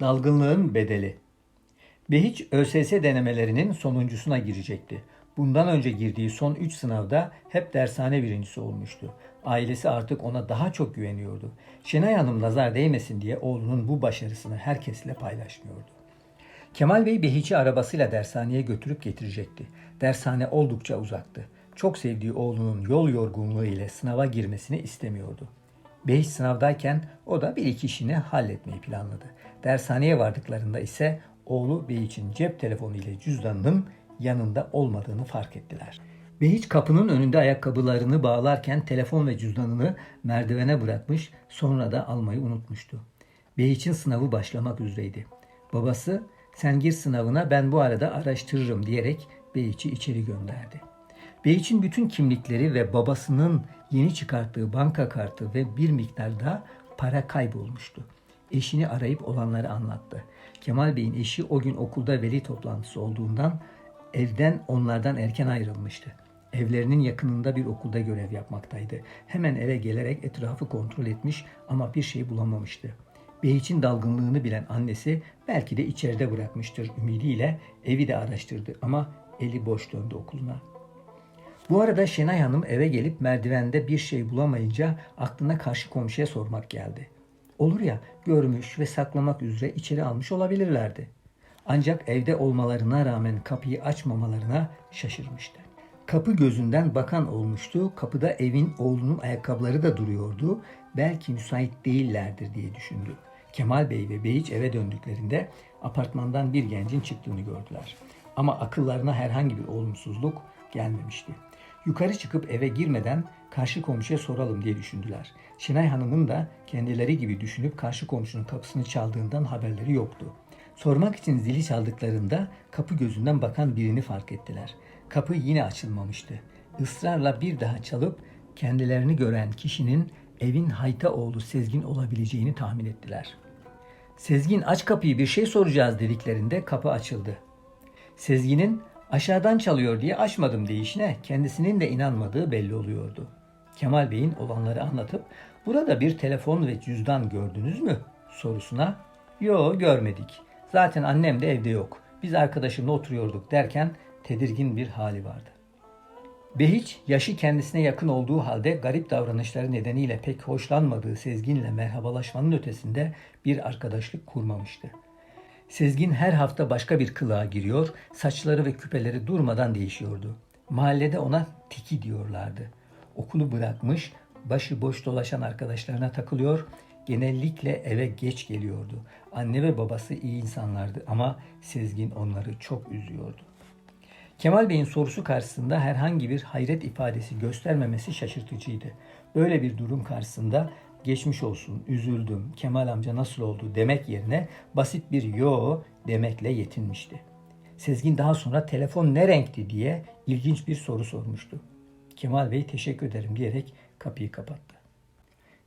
Dalgınlığın bedeli. Behiç ÖSS denemelerinin sonuncusuna girecekti. Bundan önce girdiği son 3 sınavda hep dershane birincisi olmuştu. Ailesi artık ona daha çok güveniyordu. Şenay Hanım nazar değmesin diye oğlunun bu başarısını herkesle paylaşmıyordu. Kemal Bey Behiç'i arabasıyla dershaneye götürüp getirecekti. Dershane oldukça uzaktı. Çok sevdiği oğlunun yol yorgunluğu ile sınava girmesini istemiyordu. Behiç sınavdayken o da bir iki işini halletmeyi planladı. Dershaneye vardıklarında ise oğlu Behiç'in cep telefonu ile cüzdanının yanında olmadığını fark ettiler. Behiç kapının önünde ayakkabılarını bağlarken telefon ve cüzdanını merdivene bırakmış sonra da almayı unutmuştu. Behiç'in sınavı başlamak üzereydi. Babası sen gir sınavına ben bu arada araştırırım diyerek Behiç'i içeri gönderdi. Behiç'in bütün kimlikleri ve babasının yeni çıkarttığı banka kartı ve bir miktar da para kaybolmuştu. Eşini arayıp olanları anlattı. Kemal Bey'in eşi o gün okulda veli toplantısı olduğundan evden onlardan erken ayrılmıştı. Evlerinin yakınında bir okulda görev yapmaktaydı. Hemen eve gelerek etrafı kontrol etmiş ama bir şey bulamamıştı. Behiç'in dalgınlığını bilen annesi belki de içeride bırakmıştır ümidiyle evi de araştırdı ama eli boş döndü okuluna. Bu arada Şenay Hanım eve gelip merdivende bir şey bulamayınca aklına karşı komşuya sormak geldi. Olur ya görmüş ve saklamak üzere içeri almış olabilirlerdi. Ancak evde olmalarına rağmen kapıyı açmamalarına şaşırmıştı. Kapı gözünden bakan olmuştu. Kapıda evin oğlunun ayakkabıları da duruyordu. Belki müsait değillerdir diye düşündü. Kemal Bey ve Beyiç eve döndüklerinde apartmandan bir gencin çıktığını gördüler. Ama akıllarına herhangi bir olumsuzluk gelmemişti. Yukarı çıkıp eve girmeden karşı komşuya soralım diye düşündüler. Şenay Hanım'ın da kendileri gibi düşünüp karşı komşunun kapısını çaldığından haberleri yoktu. Sormak için zili çaldıklarında kapı gözünden bakan birini fark ettiler. Kapı yine açılmamıştı. Israrla bir daha çalıp kendilerini gören kişinin evin hayta oğlu Sezgin olabileceğini tahmin ettiler. Sezgin aç kapıyı bir şey soracağız dediklerinde kapı açıldı. Sezgin'in aşağıdan çalıyor diye açmadım deyişine kendisinin de inanmadığı belli oluyordu. Kemal Bey'in olanları anlatıp burada bir telefon ve cüzdan gördünüz mü sorusuna yo görmedik. Zaten annem de evde yok. Biz arkadaşımla oturuyorduk derken tedirgin bir hali vardı. Behiç yaşı kendisine yakın olduğu halde garip davranışları nedeniyle pek hoşlanmadığı Sezgin'le merhabalaşmanın ötesinde bir arkadaşlık kurmamıştı. Sezgin her hafta başka bir kılığa giriyor, saçları ve küpeleri durmadan değişiyordu. Mahallede ona tiki diyorlardı. Okulu bırakmış, başı boş dolaşan arkadaşlarına takılıyor, genellikle eve geç geliyordu. Anne ve babası iyi insanlardı ama Sezgin onları çok üzüyordu. Kemal Bey'in sorusu karşısında herhangi bir hayret ifadesi göstermemesi şaşırtıcıydı. Böyle bir durum karşısında geçmiş olsun, üzüldüm, Kemal amca nasıl oldu demek yerine basit bir yo demekle yetinmişti. Sezgin daha sonra telefon ne renkti diye ilginç bir soru sormuştu. Kemal Bey teşekkür ederim diyerek kapıyı kapattı.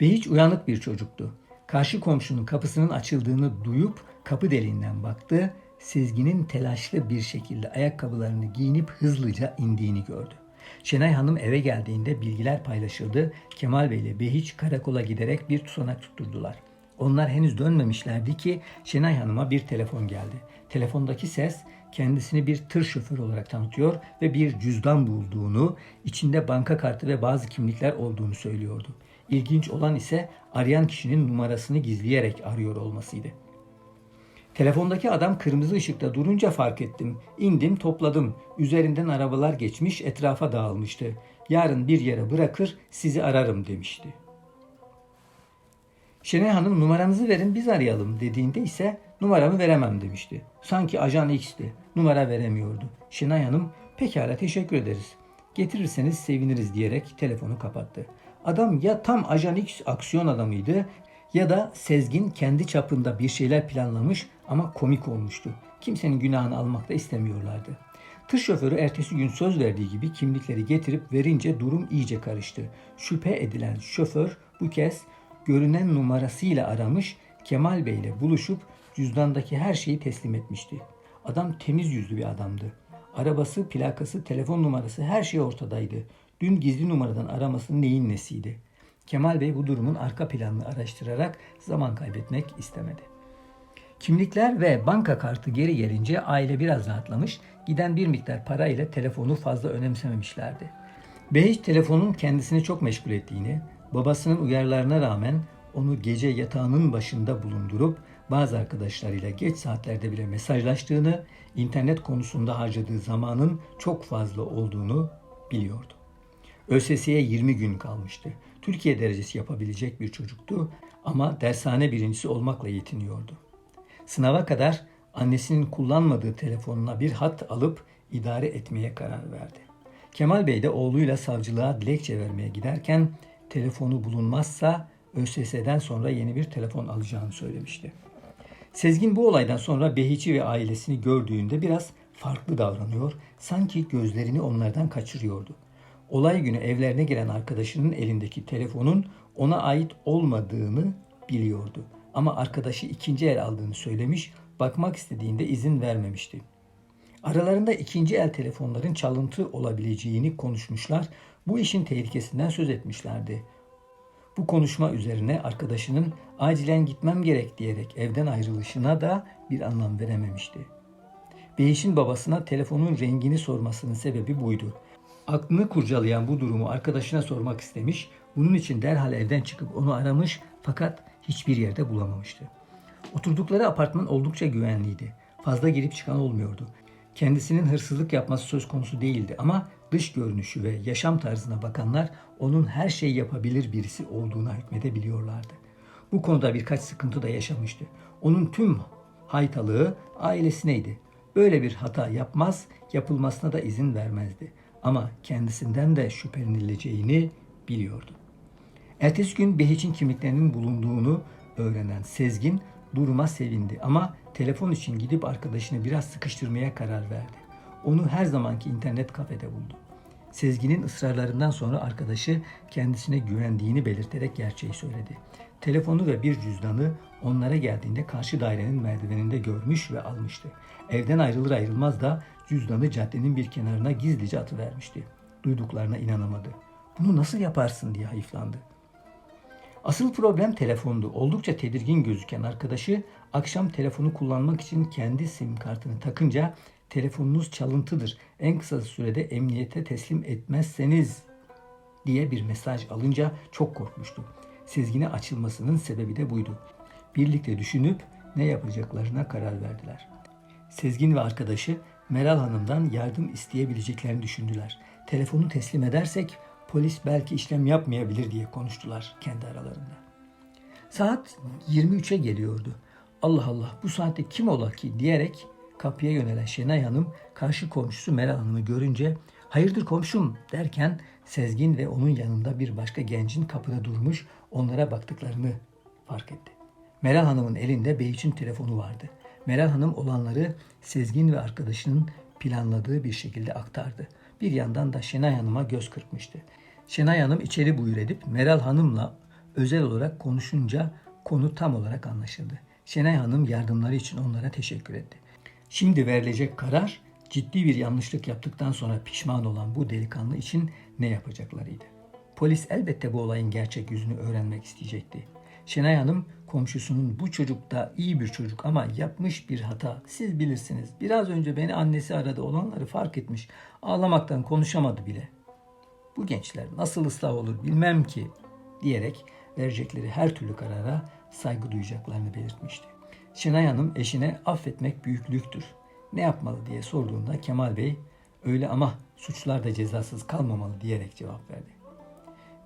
Behiç uyanık bir çocuktu. Karşı komşunun kapısının açıldığını duyup kapı deliğinden baktı. Sezgin'in telaşlı bir şekilde ayakkabılarını giyinip hızlıca indiğini gördü. Şenay Hanım eve geldiğinde bilgiler paylaşıldı. Kemal Bey ile Behiç karakola giderek bir tutanak tutturdular. Onlar henüz dönmemişlerdi ki Şenay Hanım'a bir telefon geldi. Telefondaki ses kendisini bir tır şoförü olarak tanıtıyor ve bir cüzdan bulduğunu, içinde banka kartı ve bazı kimlikler olduğunu söylüyordu. İlginç olan ise arayan kişinin numarasını gizleyerek arıyor olmasıydı. Telefondaki adam kırmızı ışıkta durunca fark ettim. İndim topladım. Üzerinden arabalar geçmiş etrafa dağılmıştı. Yarın bir yere bırakır sizi ararım demişti. Şenay Hanım numaranızı verin biz arayalım dediğinde ise numaramı veremem demişti. Sanki ajan X'ti. Numara veremiyordu. Şenay Hanım pekala teşekkür ederiz. Getirirseniz seviniriz diyerek telefonu kapattı. Adam ya tam ajan X aksiyon adamıydı ya da Sezgin kendi çapında bir şeyler planlamış ama komik olmuştu. Kimsenin günahını almak da istemiyorlardı. Tır şoförü ertesi gün söz verdiği gibi kimlikleri getirip verince durum iyice karıştı. Şüphe edilen şoför bu kez görünen numarasıyla aramış, Kemal Bey ile buluşup cüzdandaki her şeyi teslim etmişti. Adam temiz yüzlü bir adamdı. Arabası, plakası, telefon numarası her şey ortadaydı. Dün gizli numaradan araması neyin nesiydi? Kemal Bey bu durumun arka planını araştırarak zaman kaybetmek istemedi. Kimlikler ve banka kartı geri gelince aile biraz rahatlamış, giden bir miktar para ile telefonu fazla önemsememişlerdi. Behiç telefonun kendisini çok meşgul ettiğini, babasının uyarılarına rağmen onu gece yatağının başında bulundurup bazı arkadaşlarıyla geç saatlerde bile mesajlaştığını, internet konusunda harcadığı zamanın çok fazla olduğunu biliyordu. ÖSS'ye 20 gün kalmıştı. Türkiye derecesi yapabilecek bir çocuktu ama dershane birincisi olmakla yetiniyordu. Sınava kadar annesinin kullanmadığı telefonuna bir hat alıp idare etmeye karar verdi. Kemal Bey de oğluyla savcılığa dilekçe vermeye giderken telefonu bulunmazsa ÖSS'den sonra yeni bir telefon alacağını söylemişti. Sezgin bu olaydan sonra Behiç'i ve ailesini gördüğünde biraz farklı davranıyor, sanki gözlerini onlardan kaçırıyordu. Olay günü evlerine gelen arkadaşının elindeki telefonun ona ait olmadığını biliyordu. Ama arkadaşı ikinci el aldığını söylemiş, bakmak istediğinde izin vermemişti. Aralarında ikinci el telefonların çalıntı olabileceğini konuşmuşlar, bu işin tehlikesinden söz etmişlerdi. Bu konuşma üzerine arkadaşının acilen gitmem gerek diyerek evden ayrılışına da bir anlam verememişti. Beyiş'in babasına telefonun rengini sormasının sebebi buydu. Aklını kurcalayan bu durumu arkadaşına sormak istemiş, bunun için derhal evden çıkıp onu aramış fakat hiçbir yerde bulamamıştı. Oturdukları apartman oldukça güvenliydi. Fazla girip çıkan olmuyordu. Kendisinin hırsızlık yapması söz konusu değildi ama dış görünüşü ve yaşam tarzına bakanlar onun her şeyi yapabilir birisi olduğuna hükmedebiliyorlardı. Bu konuda birkaç sıkıntı da yaşamıştı. Onun tüm haytalığı ailesineydi. Böyle bir hata yapmaz, yapılmasına da izin vermezdi. Ama kendisinden de şüphelenileceğini biliyordu. Ertesi gün Behiç'in kimliklerinin bulunduğunu öğrenen Sezgin duruma sevindi ama telefon için gidip arkadaşını biraz sıkıştırmaya karar verdi. Onu her zamanki internet kafede buldu. Sezgin'in ısrarlarından sonra arkadaşı kendisine güvendiğini belirterek gerçeği söyledi. Telefonu ve bir cüzdanı onlara geldiğinde karşı dairenin merdiveninde görmüş ve almıştı. Evden ayrılır ayrılmaz da cüzdanı caddenin bir kenarına gizlice atıvermişti. Duyduklarına inanamadı. Bunu nasıl yaparsın diye hayıflandı. Asıl problem telefondu. Oldukça tedirgin gözüken arkadaşı akşam telefonu kullanmak için kendi sim kartını takınca telefonunuz çalıntıdır. En kısa sürede emniyete teslim etmezseniz diye bir mesaj alınca çok korkmuştu. Sezgine açılmasının sebebi de buydu. Birlikte düşünüp ne yapacaklarına karar verdiler. Sezgin ve arkadaşı Meral Hanım'dan yardım isteyebileceklerini düşündüler. Telefonu teslim edersek polis belki işlem yapmayabilir diye konuştular kendi aralarında. Saat 23'e geliyordu. Allah Allah bu saatte kim ola ki diyerek kapıya yönelen Şenay Hanım karşı komşusu Meral Hanım'ı görünce hayırdır komşum derken Sezgin ve onun yanında bir başka gencin kapıda durmuş onlara baktıklarını fark etti. Meral Hanım'ın elinde Beyç'in telefonu vardı. Meral Hanım olanları Sezgin ve arkadaşının planladığı bir şekilde aktardı. Bir yandan da Şenay Hanım'a göz kırpmıştı. Şenay Hanım içeri buyur edip Meral Hanım'la özel olarak konuşunca konu tam olarak anlaşıldı. Şenay Hanım yardımları için onlara teşekkür etti. Şimdi verilecek karar ciddi bir yanlışlık yaptıktan sonra pişman olan bu delikanlı için ne yapacaklarıydı. Polis elbette bu olayın gerçek yüzünü öğrenmek isteyecekti. Şenay Hanım komşusunun bu çocuk da iyi bir çocuk ama yapmış bir hata. Siz bilirsiniz. Biraz önce beni annesi aradı olanları fark etmiş. Ağlamaktan konuşamadı bile. Bu gençler nasıl ıslah olur bilmem ki diyerek verecekleri her türlü karara saygı duyacaklarını belirtmişti. Şenay Hanım eşine affetmek büyüklüktür. Ne yapmalı diye sorduğunda Kemal Bey öyle ama suçlar da cezasız kalmamalı diyerek cevap verdi.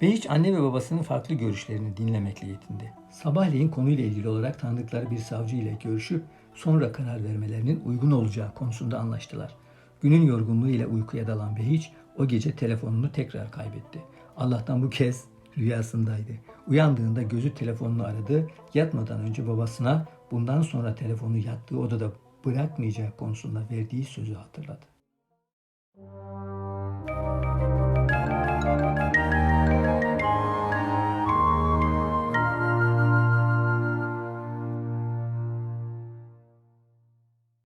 Behiç anne ve babasının farklı görüşlerini dinlemekle yetindi. Sabahleyin konuyla ilgili olarak tanıdıkları bir savcı ile görüşüp sonra karar vermelerinin uygun olacağı konusunda anlaştılar. Günün yorgunluğu ile uykuya dalan Behiç o gece telefonunu tekrar kaybetti. Allah'tan bu kez rüyasındaydı. Uyandığında gözü telefonunu aradı. Yatmadan önce babasına bundan sonra telefonu yattığı odada bırakmayacağı konusunda verdiği sözü hatırladı.